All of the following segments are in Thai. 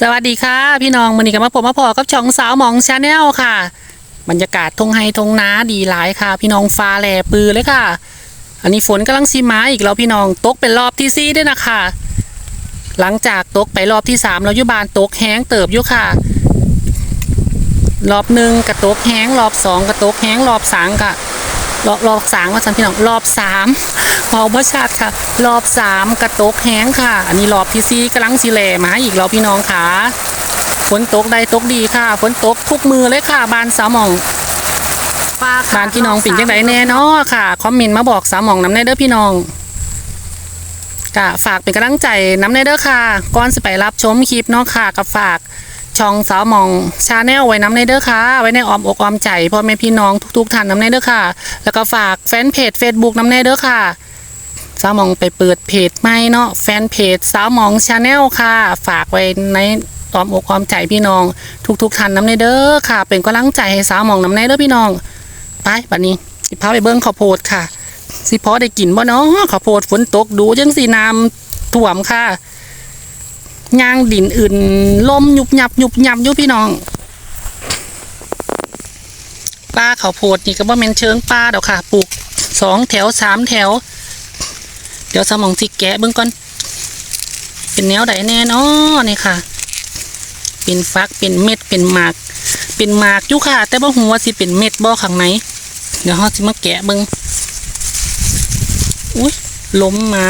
สวัสดีค่ะ พี่น้องมือนี้กับมาผมมาพอกับช่องสาวหมองชาแนลค่ะ บรรยากาศทงไฮทงนาดีหลายค่ะ พี่น้องฟ้าแหลปือเลยค่ะ อันนี้ฝนกำลังซีมาอีกแล้วพี่น้องตกเป็นรอบที่สี่ด้วยนะคะ หลังจากตกไปรอบที่สามแล้วอยุบานตกแห้งเติบอยู่ค่ะ รอบหนึ่งกระตกแห้งรอบสองกระตกแห้งรอบสามกะ รอบรอบสามว่าสันพี่น้องรอบสามเมาพระชาติค่ะ รอบสามกระตกแห้งค่ะ อันนี้รอบที่สี่กำลังสีแหลมาอีกแล้วพี่น้องค่ะฝนตกได้ตกดีค่ะฝนตกทุกมือเลยค่ะ บานสาวหมองบานพี่น้องปิ่นจังไดแน่เนาะค่ะคอมเมนต์มาบอกสาวหมองน้ำในเด้อพี่น้องกะฝากเป็นกำลังใจน้ำในเด้อค่ะก่อนสิไปรับชมคลิปเนาะค่ะกับฝาก ช่องสาวมองชาแนลไว้น้ำในเด้อค่ะ ไว้ในอ้อมอกอ้อมใจพ่อแม่พี่น้องทุกๆท่านน้ำในเด้อค่ะ แล้วก็ฝากแฟนเพจ Facebook น้ำในเด้อค่ะสาวมองไปเปิดเพจใหม่เนาะแฟนเพจสาวมองชาแนลค่ะ ฝากไว้ในอ้อมอกอ้อมใจพี่น้อง ทุกๆท่านน้ำในเด้อค่ะ เป็นกำลังใจให้สาวมองน้ำในเด้อพี่น้องไปบัดนี้สิพาไปเบิ้งข้าวโพดค่ะ สิพอได้กินบ่เนาะข้าวโพดฝนตกดูจังสีน้ำท่วมค่ะ ย่างดินอื่นลมยุบยับยุบยับยู่พี่น้องป้าเขาวโพดนี่ก็บ่แม่นเชิงป้าดอกค่ะปลูกสองแถวสามแถว เดี๋ยวสมองสิแกะเบิ่งก่อน เป็นแนวใดแน่เนาะนี่ค่ะ เป็นฟักเป็นเม็ดเป็นหมาก เป็นหมากอยู่ค่ะ แต่บ่ฮู้ว่าสิเป็นเม็ดบ่ข้างในเดี๋ยวเฮาสิมาแกะเบิ่งอุ้ยล้มมา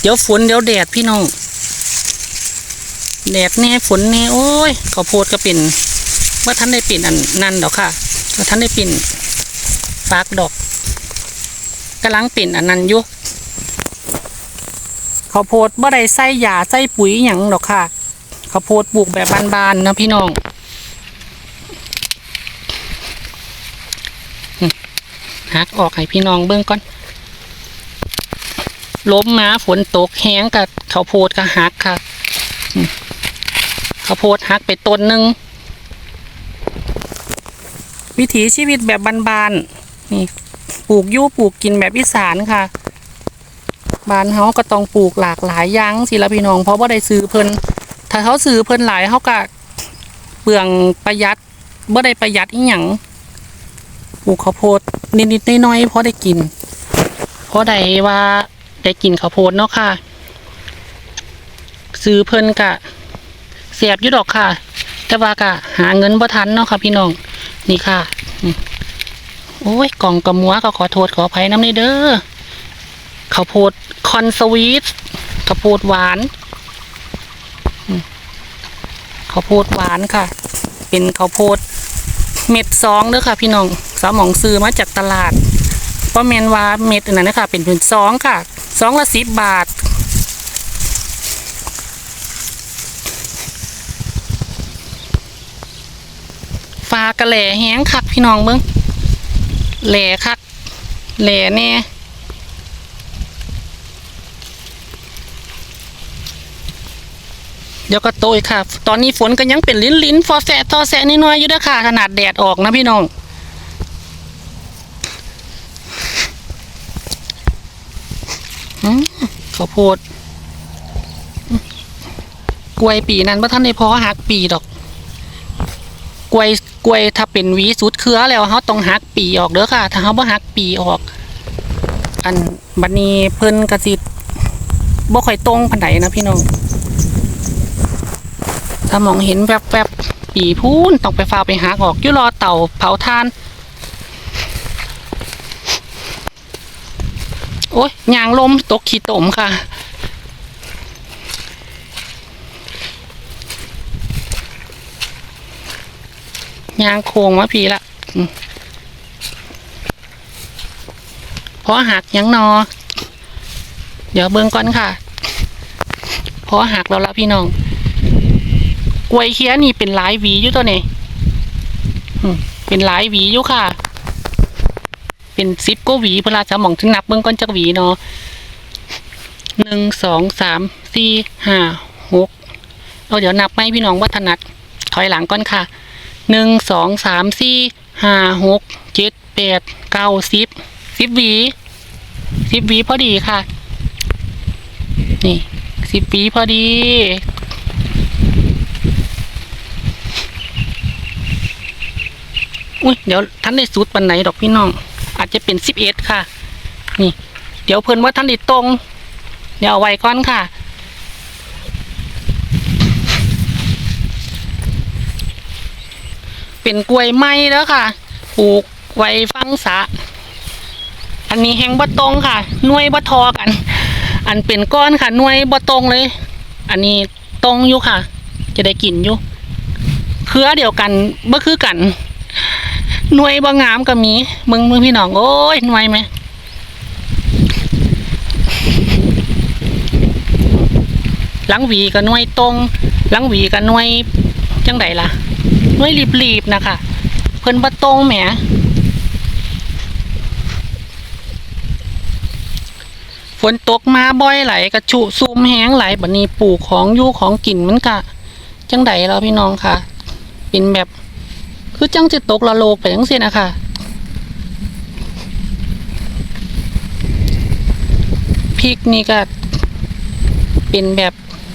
เดี๋ยวฝนเดี๋ยวแดดพี่น้อง แดดแน่ฝนแน่โอ้ยข้าวโพดก็เป็นว่าท่านได้เป็นอันนั่นดอกค่ะว่าท่านได้เป็นฟากดอกกำลังเป็นอันนั้นอยู่ข้าวโพดบ่ได้ใส่ยาใส่ปุ๋ยหยังดอกค่ะข้าวโพดปลูกแบบบานๆนะพี่น้องหักออกให้พี่น้องเบิ่งก่อนล้มมาฝนตกแห้งกับข้าวโพดก็หักค่ะ ข้าวโพดหักไปต้นหนึ่งวิถีชีวิตแบบบานๆนี่ปลูกยู่ปลูกกินแบบอีสานค่ะบ้านเฮาก็ต้องปลูกหลากหลายอย่างสิละพี่น้อง เพราะว่าได้ซื้อเพิ่นถ้าเขาซื้อเพิ่นหลายเขาก็เปลืองประหยัดบ่ได้ประหยัดอีหยังปลูกข้าวโพดนิดๆน้อยๆพอได้กินเพราะได้ว่าได้กินข้าวโพดเนาะค่ะ ซื้อเพิ่นกะ เสียบยู่ดอกค่ะ แต่ว่ากะหาเงินบ่ทันเนาะค่ะพี่น้อง นี่ค่ะโอ้ยกล่องกระมัวก็ขอโทษขออภัยน้ำในเด้อข้าวโพดคอนสวีทข้าวโพดหวานอืมข้าวโพดหวานค่ะ เป็นข้าวโพดเม็ดซองเด้อค่ะ พี่น้องสาวหมองซื้อมาจากตลาดเพราะแมนว่าเม็ดอันนั้นนะคะเป็นเป็นซองค่ะซองละสิบบาท ฟ้ากระแหล่แห้งคักพี่น้องเบิ้งแหล่คักแหล่แน่เดี๋ยวก็โตยค่ะ ตอนนี้ฝนก็ยังเป็นลิ้นลิ้นๆฟอแสะทอแสนิดน้อยอยู่ด้อค่ะ ขนาดแดดออกนะพี่น้องอข้าโพด กล้วยปีนั้นว่าท่านในพอหักปีดอก กล้วย กล้วยถ้าเป็นหวีสุดเครือแล้วเขาต้องหักปีออกเด้อค่ะ ถ้าเขาบ่หักปีออก อันบัดนี้เพิ่นกระสิตบ่ค่อยตรงปานใดนะพี่น้องถ้ามองเห็นแวบๆปีพูนต้องไปฟ้าวไปหักออกอยู่รอเต่าเผาทาน โอ้ยยางลมตกขี้ตมค่ะ ยางโค้งมาพีละเพราะหักยังนอ เดี๋ยวเบิ่งก่อนค่ะเพราะหักแล้วละพี่น้องกวยเคี้ยนี่เป็นหลายหวีอยู่ตัวนี้เป็นหลายหวีอยู่ค่ะ เป็นซิปก็หวีเพลาจะมองถึงนับเบิ่งก่อนจักหวีเนาะหนึ่งสองสามสี่ห้าหกเอาเดี๋ยวนับไม่พี่น้องวัฒนัดถอยหลังก่อนค่ะ หนึ่งสองสามสี่ห้าหกเจ็ดแปดเก้าสิบสิบวีสิบวีพอดีค่ะ นี่สิบหวีพอดี อุ้ยเดี๋ยวท่านได้สูตรวันไหนดอกพี่น้อง อาจจะเป็นสิบเอ็ดค่ะ นี่ เดี๋ยวเพิ่นว่าท่านได้ตรง เดี๋ยวเอาไว้ก่อนค่ะ เป็นกล้วยไม้แล้วค่ะ ปลูกไว้ฟังสะ อันนี้แห้งบะตรงค่ะหน่วยบะทอกัน อันเป็นก้อนค่ะหน่วยบะตรงเลย อันนี้ตรงอยู่ค่ะ จะได้กินอยู่ เครือเดียวกันบ่คือกันหน่วยบ่งามก็มี มึงมึงพี่น้องโอ้ยหน่วยไหมหลังหวีก็หน่วยตรงหลังหวีก็หน่วยจังไดล่ะ หน่วยรีบๆนะคะ เพิ่นบ่ตรงแหมฝนตกมาบ่อยไหลกระชุซุมแห้งไหลบัดนี้ปลูกของอยู่ของกินมันกะ จังไดแล้วพี่น้องค่ะ เป็นแบบ คือจังจะตกละโลกไปจังซี่นะคะพริกนี่ก็เป็นแบบ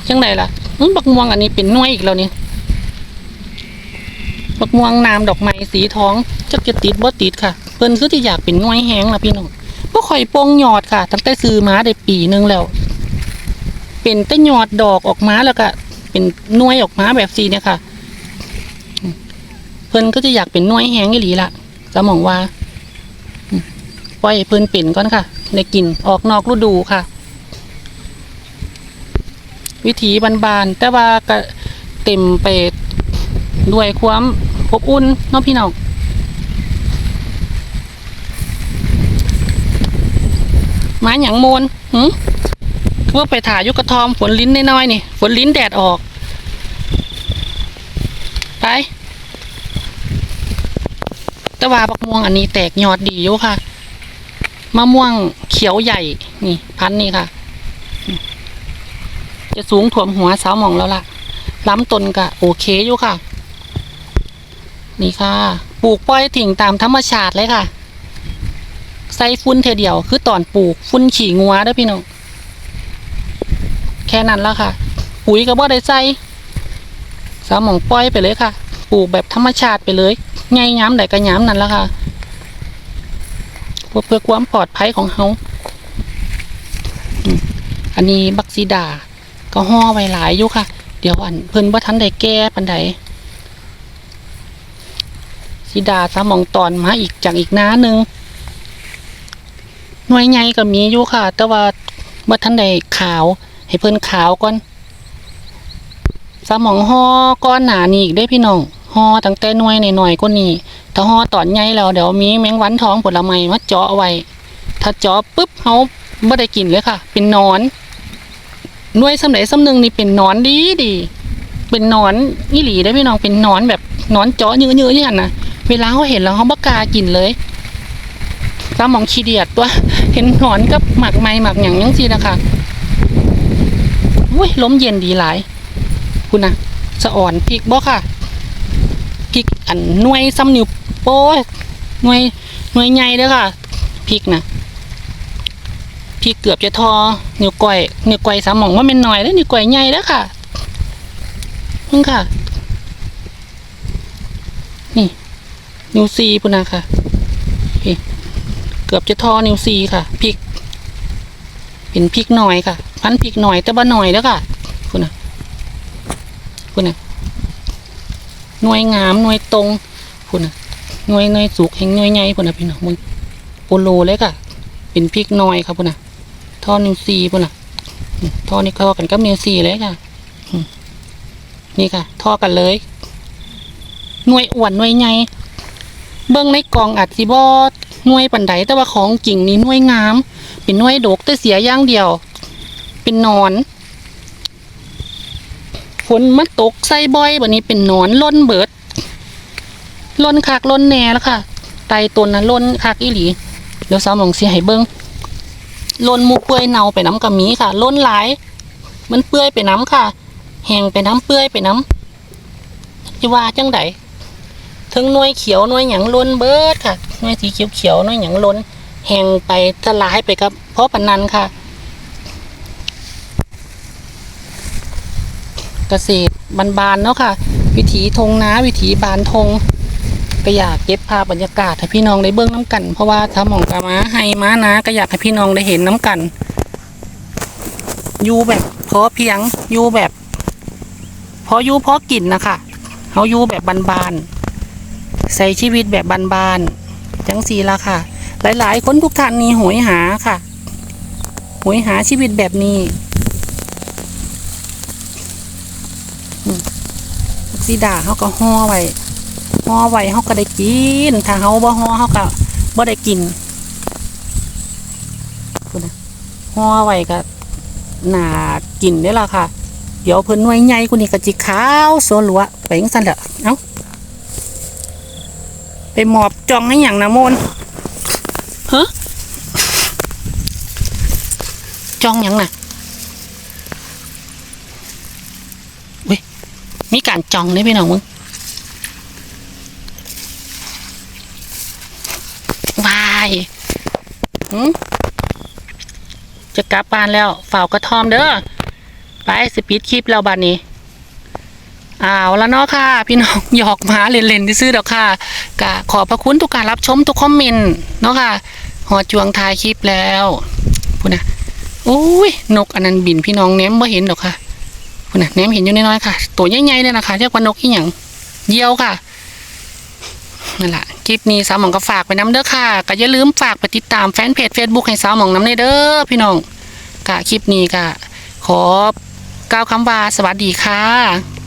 จังไดล่ะบักม่วงอันนี้เป็นน่วยอีกแล้วนี่ บักม่วงน้ำดอกไม้สีทองจักจะติดบ่ติดค่ะ เพิ่นคือที่อยากเป็นน่วยแห้งล่ะพี่น้องบ่ค่อยโปงยอดค่ะตั้งแต่ซื้อมาได้ปีหนึงแล้ว เป็นแต่ยอดดอกออกมาแล้วก็เป็นน่วยออกมาแบบสีเนี่ยค่ะ เพิ่นก็จะอยากเป็นน่วยแห้งอีหลีละจะมองว่าปล่อยเพิ่นเป็นก่อนค่ะในกินออกนอกฤดูค่ะ วิถีบานๆแต่ว่าก็เต็มไปด้วยความ อบอุ่นเน้องพี่น้องมาหยังโมนหืมเพื่อไปถ่ายยุกระทอมฝนลิ้นน้อยๆนี่ฝนลิ้นแดดออก ไปต่ว่าบักม่วงอันนี้แตกยอดดีอยู่ค่ะ มะม่วงเขียวใหญ่ นี่ พันนี่ค่ะ จะสูงถ่วมหัวสาวหมองแล้วล่ะ ล้ำต้นก็โอเคอยู่ค่ะ นี่ค่ะ ปลูกปล่อยถิ่งตามธรรมชาติเลยค่ะ ใส่ฟุ้นเทเดียว คือตอนปลูกฟุ้นขี่งัวด้อพี่น้องแค่นั้นแล้วค่ะ ปุ๋ยก็บ่ได้ใส่สาหมองปล่อยไปเลยค่ะ ปลูกแบบธรรมชาติไปเลยไงย้ำใดก็ย้ำนั่นและค่ะเพื่อความปลอดภัยของเฮาอันนี้บักซีดา ก็ห่อไว้หลายอยู่ค่ะ เดี๋ยวอันเพิ่นว่าทันได้แก้ปันใด ซีดาสมองตอนมาอีกจากอีกน้าหนึ่งหน่วยใหญ่ก็มีอยู่ค่ะ แต่ว่าว่าทันได้ขาว ให้เพิ่นขาวก่อนสมองห่อก้อนหนานี่อีกได้พี่น้องห่อตั้งแต่หน่วยหน่อยๆก็นี่ถ้าห่อตอนใหญ่แล้วเดี๋ยวมีแมงวันท้องผลไม้มาเจาะเอาไว้ ถ้าเจาะปุ๊บเขาไม่ได้กินเลยค่ะ เป็นนอนหน่วยสำไหนสำหนึงนี่เป็นนอนดีดีเป็นนอนอีหลีได้พี่น้องเป็นนอนแบบนอนเจาะเยื้อๆอย่างนั้นนะ เวลาเขาเห็นแล้วเขาบกากินเลยสมองขี้เดียดตัว เห็นหนอนกับหมักไม้หมักอย่างยังสินะคะอุ้ยลมเย็นดีหลาย คุณนะสะอ่อนพริกบ่ค่ะพริกอันหน่วยซ้ำนิ้วโป้หน่วยหน่วยใหญ่เด้อค่ะพริกนะพริกเกือบจะทอนิ้วก้อยนิ้วก้อยสามหมองว่าเป็นหน่อยแล้วนิ้วก้อยใหญ่เด้อค่ะมึงค่ะ นี่ นิ้วซีพุ่นนะค่ะพี่เกือบจะทอนิ้วซีค่ะพริก เป็นพริกหน่อยค่ะ พันพริกหน่อยแต่บ่หน่อยเด้อค่ะคุณนะคุณน่ะหน่วยงามหน่วยตรงคุณน่ะหน่วยหน่วยสุกแห่งหน่วยใหญ่คุณน่ะพี่น้องมึงโปโลเลยค่ะ เป็นพริกหน้อยครับคุณน่ะทอนิวซีคุณน่ะทอนี่เข้ากันกับนิวซีเลยค่ะนี่ค่ะ ทอกันเลย หน่วยอ้วนหน่วยใหญ่ เบิ้องในกล่องอัดสิบอหน่วยปันไดแต่ว่าของจริงนี่น่วยงาม เป็นน่วยดกแต่เสียอย่างเดียว เป็นนอนฝนมันตกใส่บ่อยวันนี้เป็นนอนล้นเบิดล้นคักล้นแหน่แล้วค่ะไตต้นนะล้นคักอีหลีเดี๋ยวสาวหมองเสียให้เบิ้งล้นมูเปื่อยเน่าไปน้ำกับมีค่ะล้นหลาย มันเปื่อยไปน้ำค่ะ แห้งไปน้ำเปื่อยไปน้ำจะว่าจังได ถึงน่วยเขียวน่วยหยังล้นเบิดค่ะน่วยสีเขียวเขียวน่วยหยังล้น แห้งไปสลายไปกับเพราะปันนันค่ะ เกษตรบานๆเนาะค่ะ วิถีทงนาวิถีบานทงก็อยากเก็บภาพบรรยากาศให้พี่น้องได้เบิ่งน้ำกัน เพราะว่าถ้าหมองกามาให้ม้านะก็อยากให้พี่น้องได้เห็นน้ำกันอยู่แบบพอเพียงอยู่แบบ พออยู่พอกินนะคะเขาอยู่แบบบานๆ ใส่ชีวิตแบบบานๆจังสีละค่ะ หลายๆ คนทุกท่านนี่โหยหาค่ะโหยหาชีวิตแบบนี้สีดาเขาก็ห่อไว้ห่อไว้เขาก็ได้กิน ถ้าเขาบ่ห่อเขาก็บ่ได้กินพูดนะห่อไว้ก็หนากินได้ละค่ะ เดี๋ยวเพิ่นหน่วยใหญ่กูนี่ก็จิขาวโซลัวไปจังซั่นแหละเอ้า ไปหมอบจองให้หยังนะโมนฮะจองหยังน่ะเว้ยมีการจองได้พี่น้องมึงวายหืมจะกลับบ้านแล้ว ฝ่ากระทอมเด้อ ไปสปีดคลิปแล้วบัดนี้ อาแล้วเนาะค่ะ พี่น้องหยอกหมาเล่นๆที่ซื้อดอกค่ะกะขอบพระคุณทุกการรับชมทุกคอมเมนต์เนาะค่ะหอจวงทายคลิปแล้วพูดนะโอ้ยนกอันนั้นบินพี่น้องเน้มบ่เห็นดอกค่ะพูดนะเน้มเห็นอยู่น้อยๆค่ะ ตัวใหญ่ๆเลยนะคะเรียกว่านกอีหยังเยี่ยวค่ะนั่นแหละคลิปนี้สาวหมองก็ฝากไปน้ำเด้อค่ะก็อย่าลืมฝากไปติดตามแฟนเพจ Facebook ให้สาวหมองน้ำในเด้อพี่น้องกะคลิปนี้กะขอกล่าวคำว่าสวัสดีค่ะ